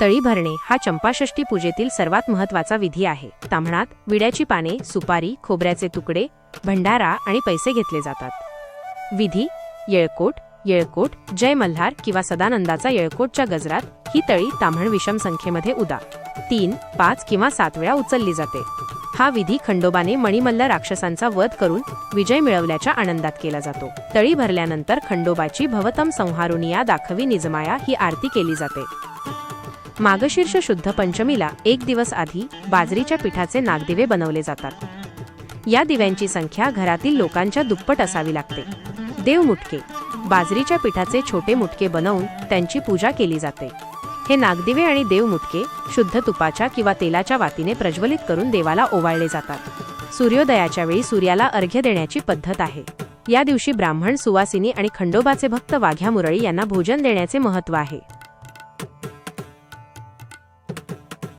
तळी भरणे हा चंपाषष्ठी पूजेतील सर्वात महत्त्वाचा विधी आहे. ताम्हणात विड्याची पाने सुपारी खोबऱ्याचे तुकडे भंडारा आणि पैसे घेतले जातात. विधी येळकोट येळकोट जय मल्हार किंवा सदानंदाचा येळकोटच्या गजरात ही तळी ताम्हण विषम संख्येमध्ये उदा. तीन पाच किंवा सात वेळा उचलली जाते. हा विधी खंडोबाने मणिमल्ल राक्षसांचा वध करून विजय मिळवल्याच्या आनंदात केला जातो. तळी भरल्यानंतर खंडोबाची भवतम संहारुनिया दाखवी निजमाया ही आरती केली जाते. मागशीर्ष शुद्ध पंचमीला एक दिवस आधी बाजरीच्या पिठाचे नागदिवे बनवले जातात. या दिव्यांची संख्या घरातील लोकांच्या दुप्पट असावी लागते. देव मुटके बाजरीच्या पिठाचे छोटे मुटके बनवून त्यांची पूजा केली जाते. हे नागदिवे आणि देव मुटके शुद्ध तुपाच्या किंवा तेलाच्या वातीने प्रज्वलित करून देवाला ओवाळले जातात. सूर्योदयाच्या वेळी सूर्याला अर्घ्य देण्याची पद्धत आहे. या दिवशी ब्राह्मण सुवासिनी आणि खंडोबाचे भक्त वाघ्या मुरळी यांना भोजन देण्याचे महत्त्व आहे.